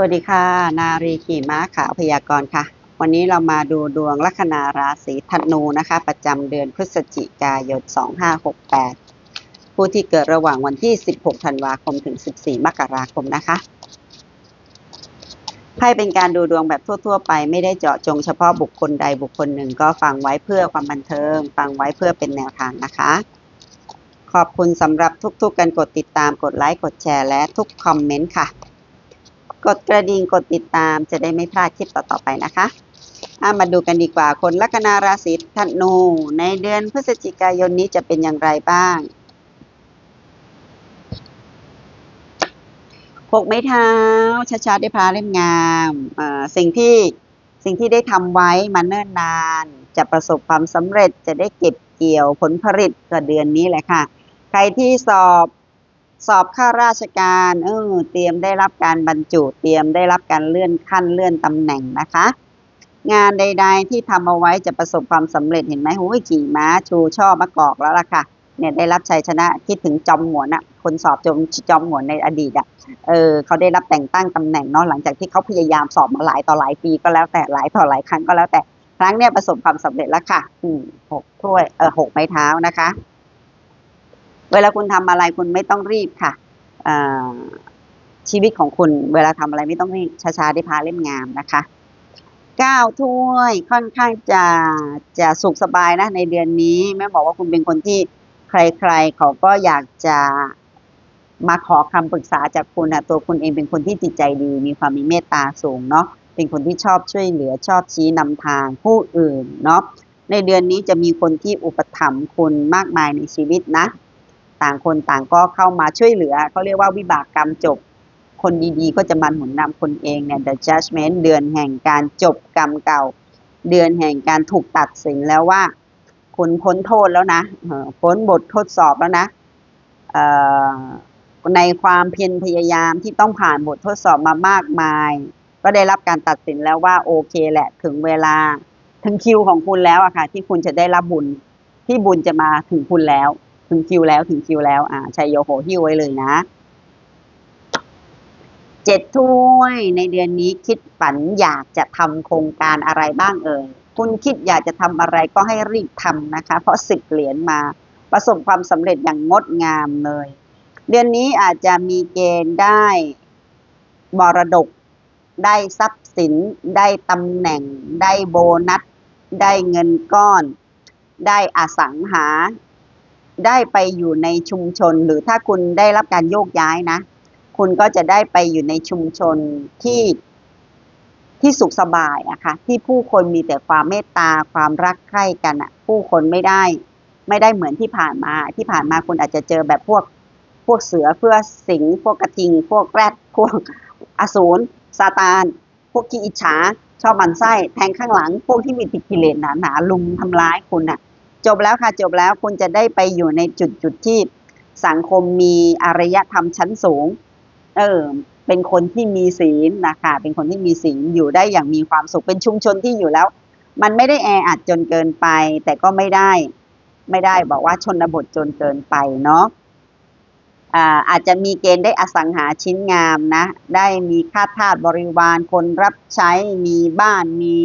วัสดีค่ะ นารีขี่ม้าขาวพยากรณ์ค่ะ วันนี้เรามาดูดวงลัคนาราศีธนูนะคะ ประจำเดือนพฤศจิกายน 2568 ผู้ที่เกิดระหว่างวันที่ 16 ธันวาคมถึง 14 มกราคมนะคะไพ่เป็นการดูดวงแบบทั่ว ๆ ไปไม่ได้เจาะจงเฉพาะบุคคลใดบุคคลหนึ่งก็ฟังไว้เพื่อความบันเทิง ฟังไว้เพื่อเป็นแนวทางนะคะ ขอบคุณสำหรับทุกๆการกดติดตามกดไลค์กดแชร์และทุกคอมเมนต์ค่ะ กดกระดิ่งกดติดตามจะได้ไม่พลาดคลิปต่อๆไปนะคะอะมาดูกันดีกว่าคนลัคนาราศีธนู ในเดือนพฤศจิกายนนี้จะเป็นอย่างไรบ้างหกไม้เท้าช้าๆได้พระเล่มงามสิ่งที่สิ่งที่ได้ทำไว้มาเนิ่นนาน จะประสบความสำเร็จจะได้เก็บเกี่ยวผลผลิตก็เดือนนี้แหละค่ะ ใครที่สอบ สอบข้าราชการเออเตรียมได้รับการบรรจุเตรียมได้รับการเลื่อนขั้นเลื่อนตำแหน่งนะคะ งานใด ๆ ที่ทำเอาไว้จะประสบความสำเร็จเห็นไหมหูยขี่ม้าชูช่อมะกอกแล้วล่ะค่ะเนี่ยได้รับชัยชนะคิดถึงจอมหวนอะคนสอบจมจอมหวนในอดีตอะเออเขาได้รับแต่งตั้งตำแหน่งเนาะหลังจากที่เขาพยายามสอบมาหลายต่อหลายปีก็แล้วแต่หลายต่อหลายครั้งก็แล้วแต่ครั้งเนี้ยประสบความสำเร็จแล้วค่ะ อืมหกถ้วยเออหกไม้เท้านะคะ เวลาคุณทำอะไรคุณไม่ต้องรีบค่ะชีวิตของคุณเวลาทำอะไรไม่ต้องรีบช้าๆได้พาเล่มงามนะคะก้าถ้วยค่อนข้างจะจะสุขสบายนะในเดือนนี้แม่บอกว่าคุณเป็นคนที่ใครๆ เขาก็อยากจะมาขอคำปรึกษาจากคุณนะตัวคุณเองเป็นคนที่จิตใจดี มีความมีเมตตาสูงเนาะเป็นคนที่ชอบช่วยเหลือชอบชี้นำทางผู้อื่นเนาะในเดือนนี้จะมีคนที่อุปถัมภ์คุณมากมายในชีวิตนะ ต่างคนต่างก็เข้ามาช่วยเหลือเขาเรียกว่าวิบากกรรมจบ คนดีๆ ก็จะมาหนุนนำคนเองเนี่ย the judgment เดือนแห่งการจบกรรมเก่า เดือนแห่งการถูกตัดสินแล้วว่า คุณพ้นโทษแล้วนะพ้นบททดสอบแล้วนะในความเพียรพยายามที่ต้องผ่านบททดสอบมามากมาย ก็ได้รับการตัดสินแล้วว่าโอเคแหละถึงเวลาถึงคิวของคุณแล้วอะค่ะที่คุณจะได้รับบุญที่บุญจะมาถึงคุณแล้ว ถึงคิวแล้วถึงคิวแล้ว อ่าชัยโยโหหิ้วไว้เลยนะเจ็ดถ้วยในเดือนนี้คิดฝันอยากจะทำโครงการอะไรบ้างเอ่ยคุณคิดอยากจะทำอะไรก็ให้รีบทำนะคะ เพราะสิบเหรียญมาประสบความสำเร็จอย่างงดงามเลย เดือนนี้อาจจะมีเกณฑ์ได้มรดก ได้ทรัพย์สิน ได้ตำแหน่ง ได้โบนัส ได้เงินก้อน ได้อสังหา ได้ไปอยู่ในชุมชน หรือถ้าคุณได้รับการโยกย้ายนะ คุณก็จะได้ไปอยู่ในชุมชนที่ที่สุขสบายอะค่ะที่ผู้คนมีแต่ความเมตตาความรักใคร่กันอะผู้คนไม่ได้ ไม่ได้เหมือนที่ผ่านมา ที่ผ่านมาคุณอาจจะเจอแบบพวกพวกเสือเพื่อสิงพวกกระทิง พวกแรดพวกอสูรซาตาน พวกขี้อิจฉาชอบมันไส้แทงข้างหลัง พวกที่มีติดกิเลสหนาๆลุมทำร้ายคุณน่ะ จบแล้วค่ะจบแล้วคุณจะได้ไปอยู่ในจุดจุดที่สังคมมีอารยธรรมชั้นสูง เออ เป็นคนที่มีศีลนะคะ เป็นคนที่มีศีลอยู่ได้อย่างมีความสุข เป็นชุมชนที่อยู่แล้ว มันไม่ได้แออัดจนเกินไป แต่ก็ไม่ได้ ไม่ได้บอกว่าชนบทจนเกินไปเนาะอ่าอาจจะมีเกณฑ์ได้อสังหาชิ้นงามนะ ได้มีค่าทาสบริวาร คนรับใช้ มีบ้าน มี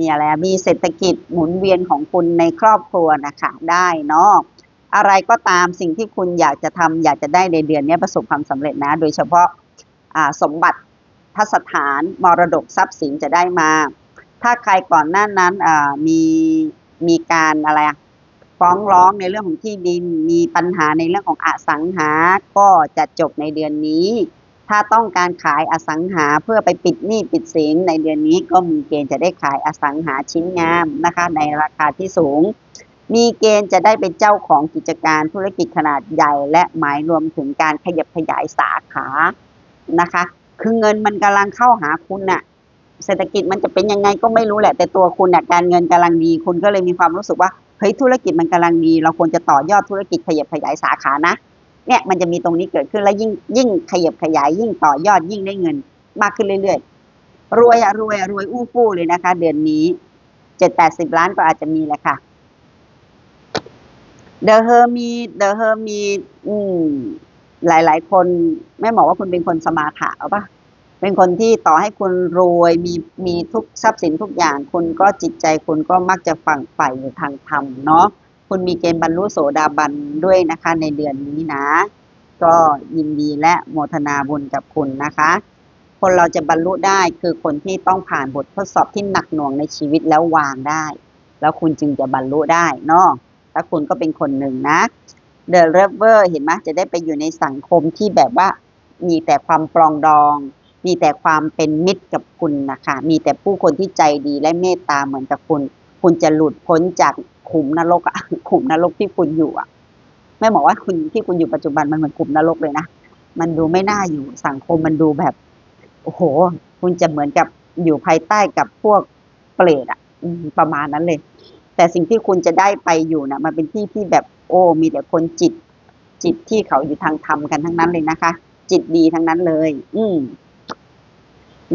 มีอะไรอะมีเศรษฐกิจหมุนเวียนของคุณในครอบครัวนะคะได้เนาะอะไรก็ตามสิ่งที่คุณอยากจะทำอยากจะได้ในเดือนนี้ประสบความสำเร็จนะ โดยเฉพาะาสมบัติพัสถานมรดกทรัพย์สินจะได้มา ถ้าใครก่อนหน้านั้นมีมีการอะไรอะฟ้องร้องในเรื่องของที่ดินมีปัญหาในเรื่องของอสังหา ก็จะจบในเดือนนี้ ถ้าต้องการขายอสังหาเพื่อไปปิดหนี้ปิดสินในเดือนนี้ก็มีเกณฑ์จะได้ขายอสังหาชิ้นงามนะคะ ในราคาที่สูง มีเกณฑ์จะได้เป็นเจ้าของกิจการธุรกิจขนาดใหญ่และหมายรวมถึงการขยับขยายสาขานะคะ คือเงินมันกำลังเข้าหาคุณน่ะเศรษฐกิจมันจะเป็นยังไงก็ไม่รู้แหละ แต่ตัวคุณน่ะการเงินกำลังดี คุณก็เลยมีความรู้สึกว่าเฮ้ยธุรกิจมันกำลังดี เราควรจะต่อยอดธุรกิจขยับขยายสาขานะ เนี่ยมันจะมีตรงนี้เกิดขึ้นแล้วยิ่งยิ่งขยับขยายยิ่งต่อยอดยิ่งได้เงิน มากขึ้นเรื่อยๆ รวยอะรวยอะรวยอู้ฟู่เลยนะคะ เดือนนี้เจ็ดแปดสิบล้านก็อาจจะมีแหละค่ะเดอะเฮอร์มีเดอะเฮอร์มีอืมหลาย ๆ คนแม่บอกว่าคุณเป็นคนสมาถะเอาปะเป็นคนที่ต่อให้คุณรวยมีมีทุกทรัพย์สินทุกอย่าง คุณก็จิตใจคุณก็มักจะฝังใฝ่อยู่ทางธรรมเนาะ คุณมีเกณฑ์บรรลุโสดาบันด้วยนะคะในเดือนนี้นะ ก็ยินดีและโมทนาบุญกับคุณนะคะ คนเราจะบรรลุได้คือคนที่ต้องผ่านบททดสอบที่หนักหน่วงในชีวิตแล้ววางได้ แล้วคุณจึงจะบรรลุได้เนาะถ้าคุณก็เป็นคนหนึ่งนะ The r e v e r เห็นไหมจะได้ไปอยู่ในสังคมที่แบบว่ามีแต่ความปรองดอง มีแต่ความเป็นมิตรกับคุณนะคะ มีแต่ผู้คนที่ใจดีและเมตตาเหมือนกับคุณ คุณจะหลุดพ้นจาก ขุมนรกอะขุมนรกที่คุณอยู่อะแม่บอกว่าคุณที่คุณอยู่ปัจจุบันมันเหมือนขุมนรกเลยนะมันดูไม่น่าอยู่สังคมมันดูแบบโอ้โห คุณจะเหมือนกับอยู่ภายใต้กับพวกเปรตอะประมาณนั้นเลย แต่สิ่งที่คุณจะได้ไปอยู่นะมันเป็นที่ที่แบบโอ้มีแต่คนจิต จิตที่เขาอยู่ทางธรรมกันทั้งนั้นเลยนะคะ จิตดีทั้งนั้นเลย อืม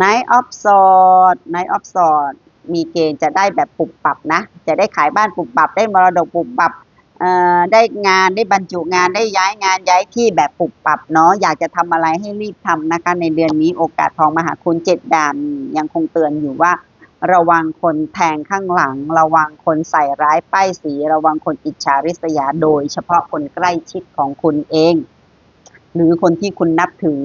Night of Swords Night of Swords มีเกณฑ์จะได้แบบปุบปับนะ จะได้ขายบ้านปุบปับ ได้มรดกปุบปับเอ่อได้งานได้บรรจุงานได้ย้ายงานย้ายที่แบบปุบปับเนาะอยากจะทำอะไรให้รีบทำนะคะในเดือนนี้โอกาสทองมหาคุณเจ็ดด่านยังคงเตือนอยู่ว่า ระวังคนแทงข้างหลัง ระวังคนใส่ร้ายป้ายสี ระวังคนอิจฉาริษยาโดย เฉพาะคนใกล้ชิดของคุณเอง หรือคนที่คุณนับถือ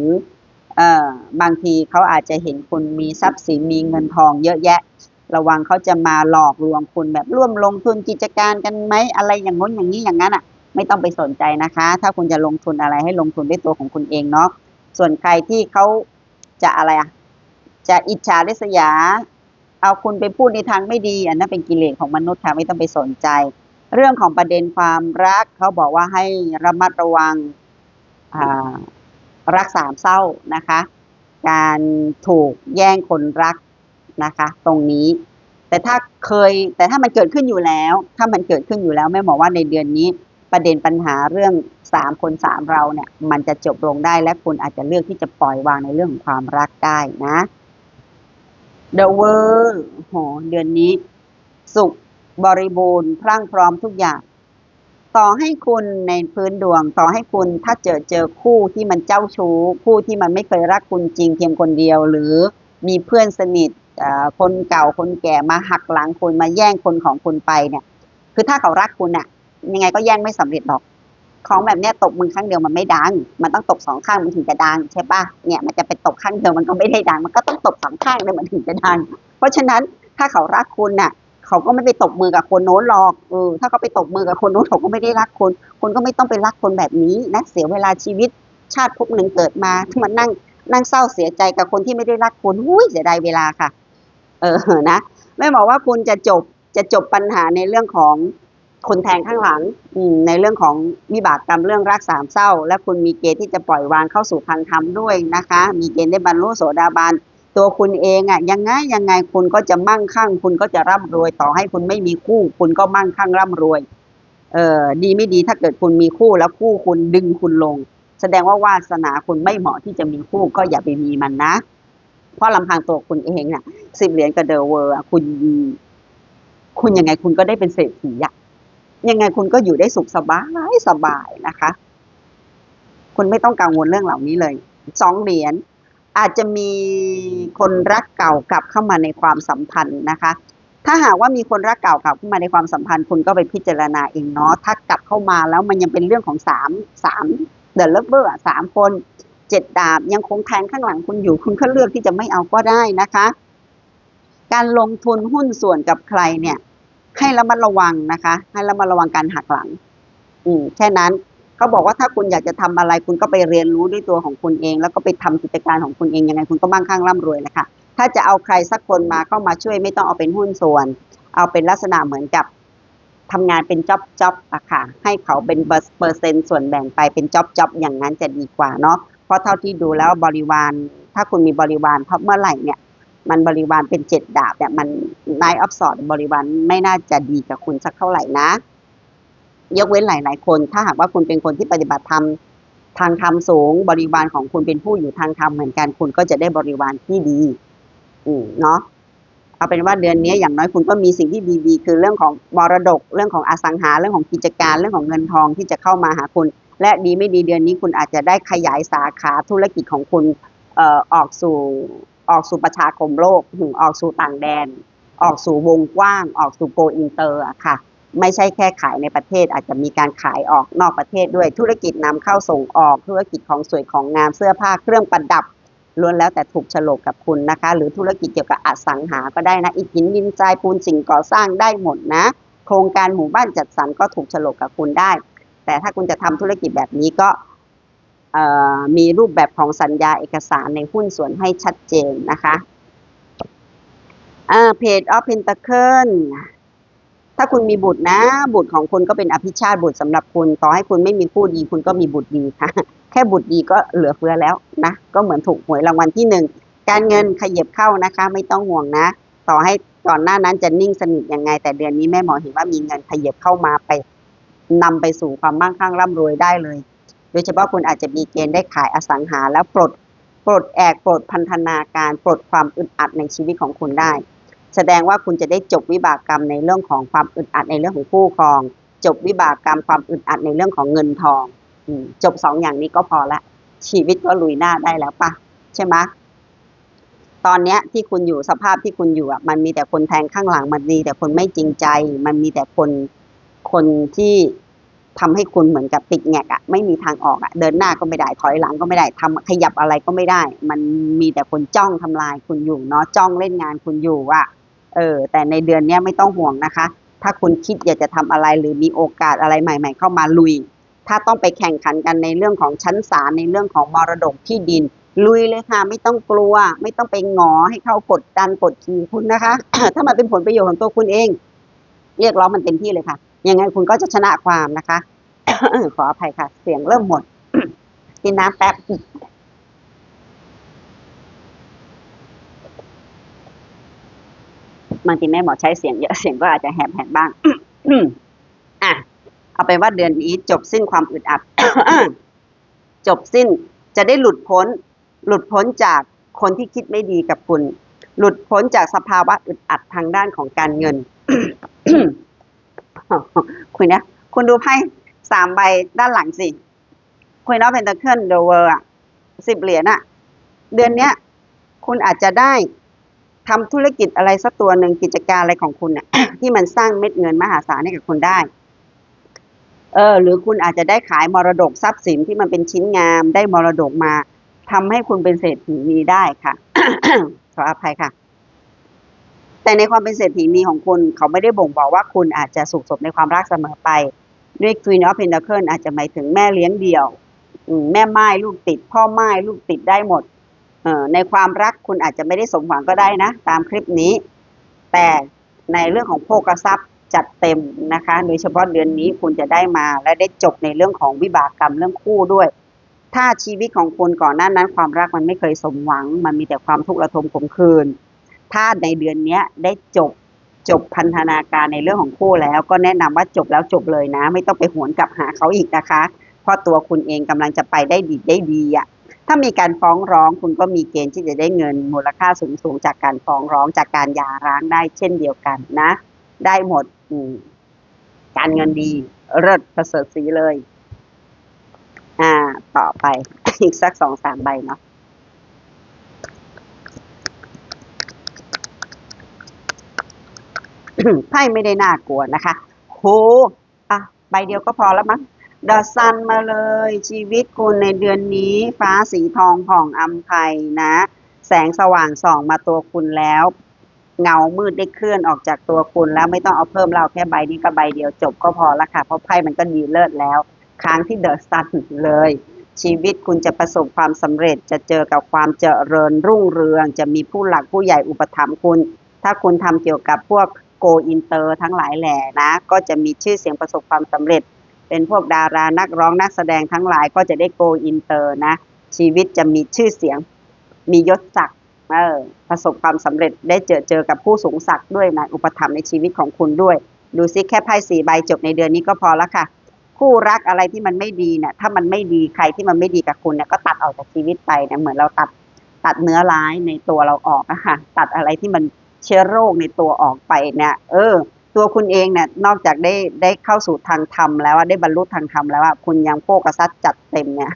เอ่อบางทีเขาอาจจะเห็นคุณมีทรัพย์สินมีเงินทองเยอะแยะ ระวังเขาจะมาหลอกลวงคุณแบบร่วมลงทุนกิจการกันไหมอะไรอย่างง้นอย่างนี้อย่างนั้นอะ ไม่ต้องไปสนใจนะคะ ถ้าคุณจะลงทุนอะไรให้ลงทุนด้วยตัวของคุณเองเนาะส่วนใครที่เขาจะอะไรอะจะอิจฉาริษยา เอาคุณไปพูดในทางไม่ดีอันนั้นเป็นกิเลสของมนุษย์ค่ะไม่ต้องไปสนใจ เรื่องของประเด็นความรักเขาบอกว่าให้ระมัดระวังรักสามเศร้านะคะ การถูกแย่งคนรัก นะคะ ตรงนี้ แต่ถ้าเคยแต่ถ้ามันเกิดขึ้นอยู่แล้ว ถ้ามันเกิดขึ้นอยู่แล้วแม่บอกว่าในเดือนนี้ประเด็นปัญหาเรื่องสามคนสามเราเนี่ยมันจะจบลงได้และคุณอาจจะเลือกที่จะปล่อยวางในเรื่องของความรักได้นะ The World โหเดือนนี้ สุขบริบูรณ์พรั่งพร้อมทุกอย่าง ต่อให้คุณในพื้นดวง ต่อให้คุณถ้าเจอเจอคู่ที่มันเจ้าชู้ คู่ที่มันไม่เคยรักคุณจริงเพียงคนเดียว หรือมีเพื่อนสนิท คนเก่าคนแก่มาหักหลังคุณมาแย่งคนของคุณไปเนี่ย คือถ้าเขารักคุณอะยังไงก็แย่งไม่สำเร็จหรอก ของแบบเนี้ยตบมือข้างเดียวมันไม่ดัง มันต้องตบสองข้างมันถึงจะดังใช่ปะเนี่ยมันจะไปตบข้างเดียวมันก็ไม่ได้ดัง มันก็ต้องตบสองข้างเลยมันถึงจะดัง เพราะฉะนั้นถ้าเขารักคุณน่ะ เขาก็ไม่ไปตบมือกับคนโน้นหรอกเออถ้าเขาไปตบมือกับคนโน้นเขาก็ไม่ได้รักคุณคุณก็ไม่ต้องไปรักคนแบบนี้นะเสียเวลาชีวิตชาติภพหนึ่งเกิดมาที่มันนั่งนั่งเศร้าเสียใจกับคนที่ไม่ได้รักคุณหุ้ยเสียดายเวลาค่ะ เออนะแม่บอกว่าคุณจะจบจะจบปัญหาในเรื่องของคนแทงข้างหลังในเรื่องของวิบากกรรมเรื่องรักสามเศร้า และคุณมีเกณฑ์ที่จะปล่อยวางเข้าสู่ทางธรรมด้วยนะคะ มีเกณฑ์ได้บรรลุโสดาบันตัวคุณเองอะยังไงยังไงคุณก็จะมั่งคั่ง คุณก็จะร่ำรวยต่อให้คุณไม่มีคู่ คุณก็มั่งคั่งร่ำรวยเออดีไม่ดีถ้าเกิดคุณมีคู่แล้วคู่คุณดึงคุณลง แสดงว่าวาสนาคุณไม่เหมาะที่จะมีคู่ก็อย่าไปมีมันนะ เพราะลำพังตัวคุณเองน่ะสิบเหรียญกับเดอเวอร์คุณ คุณยังไงคุณก็ได้เป็นเศรษฐีอะยังไงคุณก็อยู่ได้สุขสบายสบายนะคะ คุณไม่ต้องกังวลเรื่องเหล่านี้เลยสองเหรียญอาจจะมีคนรักเก่ากลับเข้ามาในความสัมพันธ์นะคะ ถ้าหากว่ามีคนรักเก่ากลับเข้ามาในความสัมพันธ์ คุณก็ไปพิจารณาเองเนาะถ้ากลับเข้ามาแล้วมันยังเป็นเรื่องของสามสามเดอะเลเวอร์สามคน เจ็ดดาบยังคงแทงข้างหลังคุณอยู่ คุณก็เลือกที่จะไม่เอาก็ได้นะคะ การลงทุนหุ้นส่วนกับใครเนี่ย ให้ระมัดระวังนะคะ ให้ระมัดระวังการหักหลัง อืมแค่นั้นเขาบอกว่าถ้าคุณอยากจะทำอะไรคุณก็ไปเรียนรู้ด้วยตัวของคุณเอง แล้วก็ไปทำกิจการของคุณเองยังไงคุณก็มั่งคั่งร่ำรวยแหละค่ะถ้าจะเอาใครสักคนมาเข้ามาช่วยไม่ต้องเอาเป็นหุ้นส่วน เอาเป็นลักษณะเหมือนกับทำงานเป็นจ็อบจ็อบอะค่ะ ให้เขาเป็นเปอร์เซ็นต์ส่วนแบ่งไปเป็นจ็อบจ็อบอย่างนั้นจะดีกว่าเนาะ เพราะเท่าที่ดูแล้วบริวาร ถ้าคุณมีบริวารเพราะเมื่อไหร่เนี่ย มันบริวารเป็นเจ็ดดาบเนี่ยมันนายออฟสอดบริวารไม่น่าจะดีกับคุณสักเท่าไหร่นะ ยกเว้นหลาย ๆ คน ถ้าหากว่าคุณเป็นคนที่ปฏิบัติธรรมทางธรรมสูง บริวารของคุณเป็นผู้อยู่ทางธรรมเหมือนกันคุณก็จะได้บริวารที่ดี อืมเนาะเอาเป็นว่าเดือนนี้อย่างน้อยคุณก็มีสิ่งที่ดีๆ คือเรื่องของมรดก เรื่องของอสังหา เรื่องของกิจการ เรื่องของเงินทองที่จะเข้ามาหาคุณ และดีไม่ดีเดือนนี้คุณอาจจะได้ขยายสาขาธุรกิจของคุณเอ่อออกสู่ออกสู่ประชาคมโลกอออกสู่ต่างแดน ออกสู่วงกว้าง ออกสู่โกอินเตอร์อะค่ะ ไม่ใช่แค่ขายในประเทศอาจจะมีการขายออกนอกประเทศด้วยธุรกิจนำเข้าส่งออกธุรกิจของสวยของงามเสื้อผ้าเครื่องประดับล้วนแล้วแต่ถูกฉลกกับคุณนะคะ หรือธุรกิจเกี่ยวกับอสังหาก็ได้นะอิฐหินดินทรายปูนสิ่งก่อสร้างได้หมดนะ โครงการหมู่บ้านจัดสรรก็ถูกฉลกกับคุณได้ แต่ถ้าคุณจะทำธุรกิจแบบนี้ก็มีรูปแบบของสัญญาเอกสารในหุ้นส่วนให้ชัดเจนนะคะเพจออฟเพนตะเคิลถ้าคุณมีบุตรนะ บุตรของคุณก็เป็นอภิชาติบุตรสำหรับคุณ ต่อให้คุณไม่มีคู่ดี คุณก็มีบุตรดีค่ะ แค่บุตรดีก็เหลือเฟือแล้วนะ ก็เหมือนถูกหวยรางวัลที่หนึ่ง การเงินขยับเข้านะคะ ไม่ต้องห่วงนะ ต่อให้ก่อนหน้านั้นจะนิ่งสนิทยังไง แต่เดือนนี้แม่หมอเห็นว่ามีเงินขยับเข้ามาไป นำไปสู่ความมั่งคั่งร่ำรวยได้เลย โดยเฉพาะคุณอาจจะมีเกณฑ์ได้ขายอสังหา แล้วปลดปลดแอกปลดพันธนาการปลดความอึดอัดในชีวิตของคุณได้ แสดงว่าคุณจะได้จบวิบากกรรมในเรื่องของความอึดอัดในเรื่องของคู่ครอง จบวิบากกรรมความอึดอัดในเรื่องของเงินทองจบสองอย่างนี้ก็พอละ ชีวิตก็ลุยหน้าได้แล้วปะใช่ไหมตอนเนี้ยที่คุณอยู่สภาพที่คุณอยู่อะมันมีแต่คนแทงข้างหลัง มันมีแต่คนไม่จริงใจ มันมีแต่คน คนที่ทำให้คุณเหมือนกับติดแงกอะไม่มีทางออกอะเดินหน้าก็ไม่ได้ถอยหลังก็ไม่ได้ทำขยับอะไรก็ไม่ได้ มันมีแต่คนจ้องทำลายคุณอยู่เนาะจ้องเล่นงานคุณอยู่อะเออ แต่ในเดือนเนี้ยไม่ต้องห่วงนะคะ ถ้าคุณคิดอยากจะทำอะไรหรือมีโอกาสอะไรใหม่ ๆ เข้ามาลุย ถ้าต้องไปแข่งขันกันในเรื่องของชั้นศาลในเรื่องของมรดกที่ดิน ลุยเลยค่ะ ไม่ต้องกลัว ไม่ต้องไปงอให้เขากดดันกดขี่คุณนะคะ ถ้ามันเป็นผลประโยชน์ของตัวคุณเอง เรียกร้องมันเต็มที่เลยค่ะ ยังไงคุณก็จะชนะความนะคะ ขออภัยค่ะ เสียงเริ่มหมด กินน้ำแป๊บบางทีแม่หมอใช้เสียงเยอะเสียงก็อาจจะแหบแหบบ้างอะเอาไปนว่าเดือนนี้จบสิ้นความอึดอัดจบสิ้นจะได้หลุดพ้น หลุดพ้นจากคนที่คิดไม่ดีกับคุณ หลุดพ้นจากสภาวะอึดอัดทางด้านของการเงิน คุณนะคุณดูไพ่สามใบด้านหลังสิคุยนอเพนตเคิลเดเวอร์อะสิบเหรียญอะ เดือนเนี้ย คุณอาจจะได้ทำธุรกิจอะไรสักตัวหนึ่งกิจการอะไรของคุณน่ะ ที่มันสร้างเม็ดเงินมหาศาลให้กับคุณได้ เออ หรือคุณอาจจะได้ขายมรดกทรัพย์สินที่มันเป็นชิ้นงามได้มรดกมาทำให้คุณเป็นเศรษฐีนีได้ค่ะ ขออภัยค่ะ แต่ในความเป็นเศรษฐีนีของคุณเขาไม่ได้บ่งบอกว่าคุณอาจจะสุขสมในความรักเสมอไปด้วย Queen of Pentacles อาจจะหมายถึงแม่เลี้ยงเดี่ยวแม่ไม้ลูกติด พ่อไม้ลูกติดได้หมดในความรักคุณอาจจะไม่ได้สมหวังก็ได้นะ ตามคลิปนี้ แต่ในเรื่องของโภคทรัพย์จัดเต็มนะคะ โดยเฉพาะเดือนนี้คุณจะได้มาและได้จบในเรื่องของวิบากกรรมเรื่องคู่ด้วย ถ้าชีวิตของคุณก่อนหน้านั้น ความรักมันไม่เคยสมหวัง มันมีแต่ความทุกข์ระทมขมขื่น ถ้าในเดือนเนี้ยได้จบจบพันธนาการในเรื่องของคู่แล้ว ก็แนะนำว่าจบแล้วจบเลยนะ ไม่ต้องไปหวนกลับหาเขาอีกนะคะเพราะตัวคุณเองกำลังจะไปได้ดีได้ดีอะถ้ามีการฟ้องร้องคุณก็มีเกณฑ์ที่จะได้เงินมูลค่าสูงสูงจากการฟ้องร้องจากการหย่าร้างได้เช่นเดียวกันนะ ได้หมดอืการเงินดีเลิศประเสริฐสีเลย อ่า ต่อไปอีกสักสองสามใบเนาะ ไพ่ไม่ได้น่ากลัวนะคะโหอะใบเดียวก็พอแล้วมั้งดอซันมาเลยชีวิตคุณในเดือนนี้ ฟ้าสีทองผ่องอำไพนะ แสงสว่างส่องมาตัวคุณแล้ว เงามืดได้เคลื่อนออกจากตัวคุณแล้วไม่ต้องเอาเพิ่มเราแค่ใบนี้กับใบเดียวจบก็พอละค่ะ เพราะไพ่มันก็ดีเลิศแล้ว ค้างที่เดอะซันเลย ชีวิตคุณจะประสบความสำเร็จจะเจอกับความเจริญรุ่งเรือง จะมีผู้หลักผู้ใหญ่อุปถัมภ์คุณ ถ้าคุณทำเกี่ยวกับพวก โกอินเตอร์ทั้งหลายแหล่นะ ก็จะมีชื่อเสียงประสบความสำเร็จ เป็นพวกดารานักร้องนักแสดงทั้งหลายก็จะได้โกอินเตอร์นะ ชีวิตจะมีชื่อเสียง มียศศักดิ์เออประสบความสำเร็จได้เจอเจอกับผู้สูงศักดิ์ด้วยนะอุปถัมภ์ในชีวิตของคุณด้วย ดูซิแค่ไพ่สี่ใบจบในเดือนนี้ก็พอแล้วค่ะ คู่รักอะไรที่มันไม่ดีเนี่ยถ้ามันไม่ดีใครที่มันไม่ดีกับคุณเนี่ยก็ตัดออกจากชีวิตไปเนี่ยเหมือนเราตัดตัดเนื้อร้ายในตัวเราออกอะคะตัดอะไรที่มัน เชื้อโรคในตัวออกไปเนี่ย เออ ตัวคุณเองเนี่ยนอกจากได้ได้เข้าสู่ทางธรรมแล้วอะได้บรรลุทางธรรมแล้วอะคุณยังโภกทรัพย์จัดเต็มเนี่ย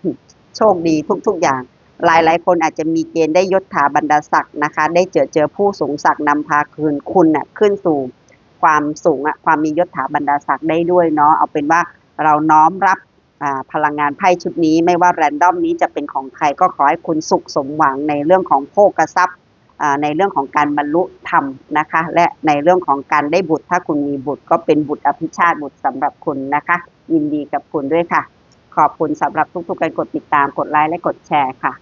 โชคดีทุก ๆ อย่าง หลายๆคนอาจจะมีเกณฑ์ได้ยศถาบรรดาศักดิ์นะคะ ได้เจอเจอผู้สูงศักดิ์นำพาคืนคุณน่ะขึ้นสู่ความสูงอะความมียศถาบรรดาศักดิ์ได้ด้วยเนาะเอาเป็นว่าเราน้อมรับพลังงานไพ่ชุดนี้ไม่ว่าแรนดอมนี้จะเป็นของใครก็ขอให้คุณสุขสมหวังในเรื่องของโภกทรัพย์ ในเรื่องของการบรรลุธรรมนะคะ และในเรื่องของการได้บุตร ถ้าคุณมีบุตรก็เป็นบุตรอภิชาติบุตรสำหรับคุณนะคะ ยินดีกับคุณด้วยค่ะ ขอบคุณสำหรับทุกๆการกดติดตามกดไลค์และกดแชร์ค่ะ